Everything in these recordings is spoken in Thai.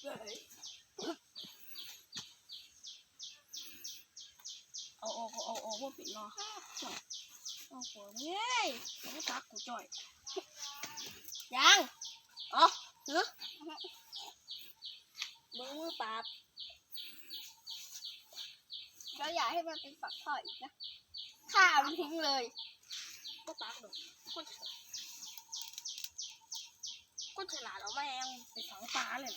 เอาเอาเอาเอาว่าปิดรอจ่อยเอาหัวเฮ้ยเอาตักกูจ่อยยังเอาเฮ้ยมือมือปราบเราอยากให้มันเป็นฝักพ่ออีกนะฆ่ามทิ้งเลยก็ปากดอกคนฉลาด คนฉลาดเอาแมงไปฝังปลาเลย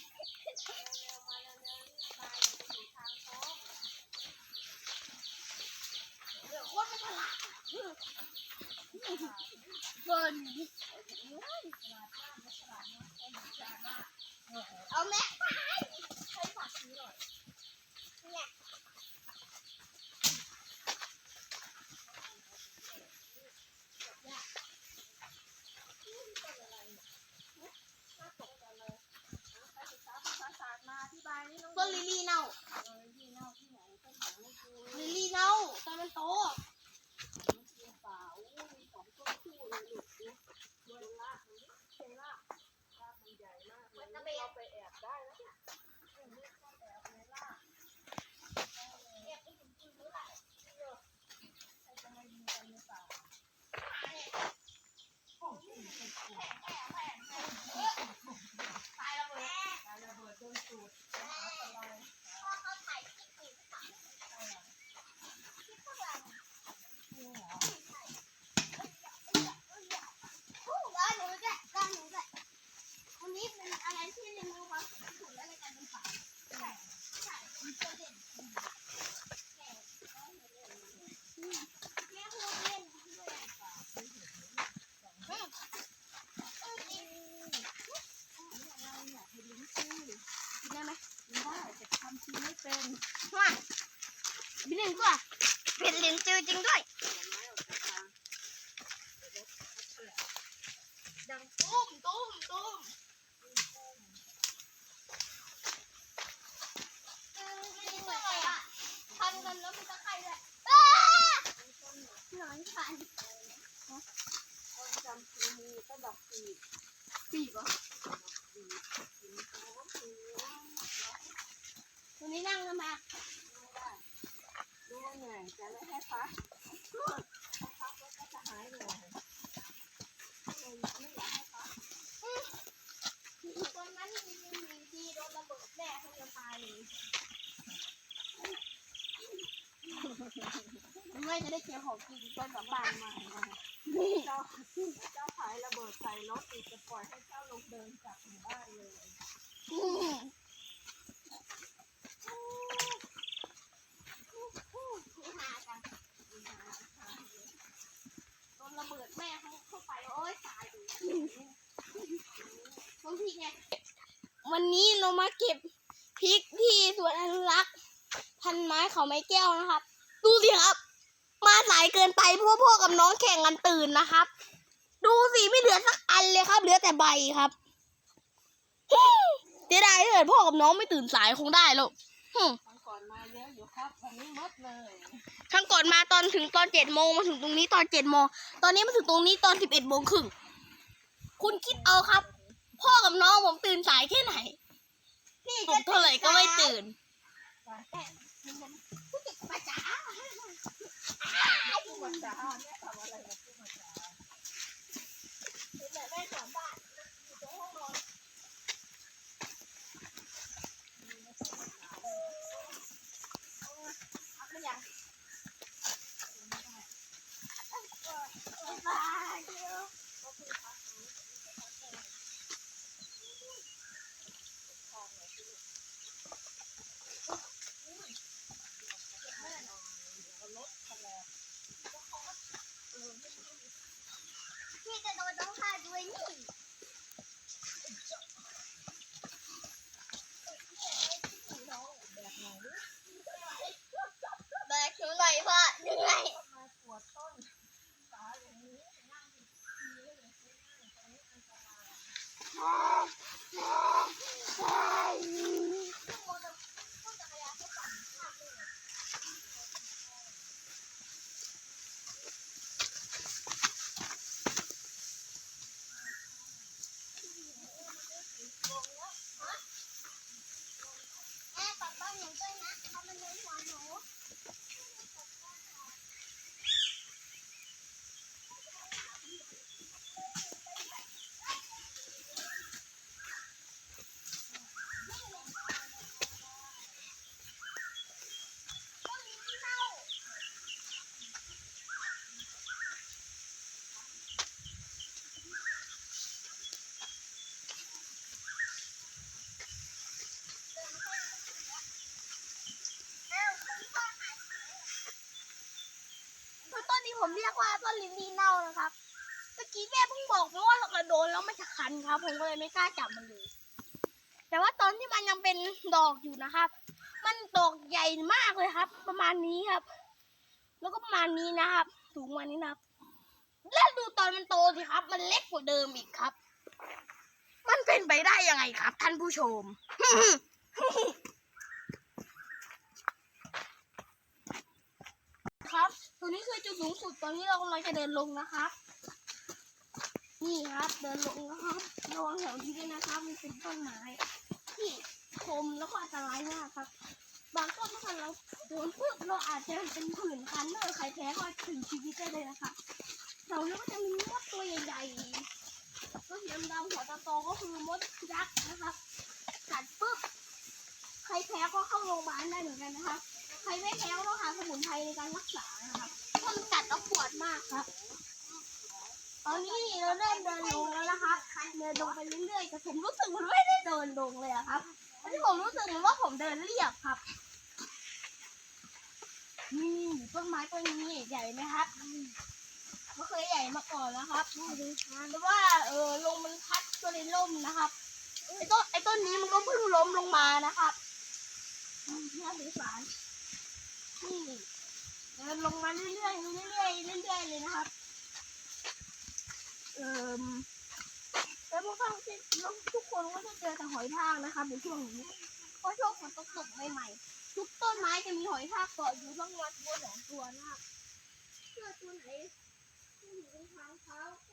เกินเอาแม่ไปใช้ฝักนี้หน่อยเนี่ย มาอธิบายนี่น้อง ต้นลิลลี่เน่า ที่เน่าที่ไหนก็ถามไม่ดู ลิลลี่เน่าตอนมันโต เปล่ามีสองต้นคู่เลยลูกดูด้วยลากมันนี่ใช่ลากลากมันใหญ่มากเลยเราไปแอบได้นะเนี่ยนี่ก็แอบในลากใครจะมายิงกันในป่า ตายแล้วแม่ การระเบิดโดนสูด พ่อเขาถ่ายคลิปอยู่ค่ะคลิปข้างหลังผู้ร้านหนูด้วยร้านหนูด้วยวันนี้เป็นอะไรที่ในมือเขาถูกแล้วในการเป็นฝาใช่ใช่มีตัวเด่นแม่แม่พูดเล่นด้วยเออเออจริง กินได้ไหม ไม่ได้แต่ทำทีไม่เป็น ว่าบินหนึ่งตัวเป็นลิ้นจือจริงด้วย ดัง ตุ้มตุ้มตุ้มเออไม่ได้ตัวอะไรอะพันกันแล้วมันจะไข่เลยอ้าหนอนพันคนจำทีมีก็ดอกปีกปีกเหรอปีกปีกโอ้โหวันนี้นั่งทำไมอะไม่ได้ดูว่าเหนื่อยจะไม่ให้พักถ้าพักแล้วก็จะหายเหนื่อยเลยไม่อยากให้พัก ตอนนั้นมีมีทีโดนระเบิดแม่เขาจะตายเลยไม่จะได้เจอของกินต้นแบบบ้านมาเจ้าเจ้าขายระเบิดใส่รถอีกจะปล่อยให้เจ้าลงเดินกลับหมู่บ้านเลยโดนระเบิดแม่เขาเข้าไปโอ้ยตายบางทีไงวันนี้เรามาเก็บพริกที่สวนอนุรักษ์พันไม้เขาไม้แก้วนะครับ ดูสิครับาสายเกินไปเพราะว่าพ่อกับน้องแข่งกันตื่นนะครับ ดูสิไม่เหลือสักอันเลยครับ เหลือแต่ใบครับเสียดายถ้าเกิดพ่อกับน้องไม่ตื่นสายคงได้แล้วหึครั้งก่อนมาเยอะอยู่ครับวันนี้หมดเลยครั้งก่อนมาตอนถึงตอนเจ็ดโมงมาถึงตรงนี้ตอนเจ็ดโมงตอนนี้มาถึงตรงนี้ตอนสิบเอ็ดโมงครึ่งคุณคิดเอาครับ พ่อกับน้องผมตื่นสายแค่ไหนผมเท่าไหร่ก็ไม่ตื่นผู้จัดประจ๋า ผู้บัญชาเนี่ยทำอะไรกับผู้บัญชาแม่แม่สอนบ้านอยู่ตรงห้องนอนเอาไปยังบ้าเดียว เนี่แบกหนูหน่อยพ่อเหนื่อย ทำไมปวดต้นขาอย่างนี้นั่งดีๆเลยไม่นั่งตรงนี้อันตราย แม่ปัดบ้านหนูด้วยนะเขามันเลยหัวหนู คือต้นนี้ผมเรียกว่าต้นลิ้นดีเน่านะครับ เมื่อ กี้แม่เพิ่งบอกว่าเรากระโดนแล้วมันจะคันครับ ผมก็เลยไม่กล้าจับมันเลย แต่ว่าตอนที่มันยังเป็นดอกอยู่นะครับ มันดอกใหญ่มากเลยครับ ประมาณนี้ครับ แล้วก็ประมาณนี้นะครับ สูงประมาณนี้นะครับ แล้วดูตอนมันโตสิครับ มันเล็กกว่าเดิมอีกครับ มันเป็นไปได้ยังไงครับ ท่านผู้ชมครับ ตัวนี้คือจุดสูงสุดตอนนี้เรากำลังจะเดินลงนะครับ นี่ครับ เดินลงนะครับระวังแถวนี้ด้วยนะครับ มันเป็นต้นไม้ที่คมแล้วก็อันตรายมากครับ บางต้นถ้าเราโดนปุ๊บเราอาจจะเป็นผื่นคันเลยใครแพ้ก็ถึงชีวิตได้เลยนะคะแถวนี้ก็จะมีมดตัวใหญ่ๆตัวสีดำๆหัวโตๆก็คือมดยักษ์นะครับกัดปุ๊บใครแพ้ก็เข้าโรงพยาบาลได้เหมือนกันนะครับ ใครไม่แพ้ก็ต้องหาสมุนไพรในการรักษานะครับเพราะมันกัดแล้วปวดมากครับ ตอนนี้เราเริ่มเดินลงแล้วนะครับเดินลงไปเรื่อยๆแต่ผมรู้สึกมันไม่ได้เดินลงเลยอะครับอันนี้ผมรู้สึกเหมือนว่าผมเดินเรียบครับนี่ต้นไม้ต้นนี้ใหญ่ไหมครับไม่เคยใหญ่มาก่อนแล้วครับแต่ว่าเออลมมันพัดก็เลยล่มนะครับไอ้ต้นไอ้ต้นนี้มันก็เพิ่งล้มลงมานะครับน่าสงสารนี่เดินลงมาเรื่อยๆเรื่อยๆเรื่อยๆเลยนะครับ เอ่อแล้วพวกเราที่ทุกคนก็จะเจอแต่หอยทากนะคะในช่วงนี้เพราะช่วงฝนตกตกใหม่ๆทุกต้นไม้จะมีหอยทากเกาะอยู่บ้องวันตัวสองตัวนะครับเสื้อตัวไหนที่อยู่ในทางเท้าก็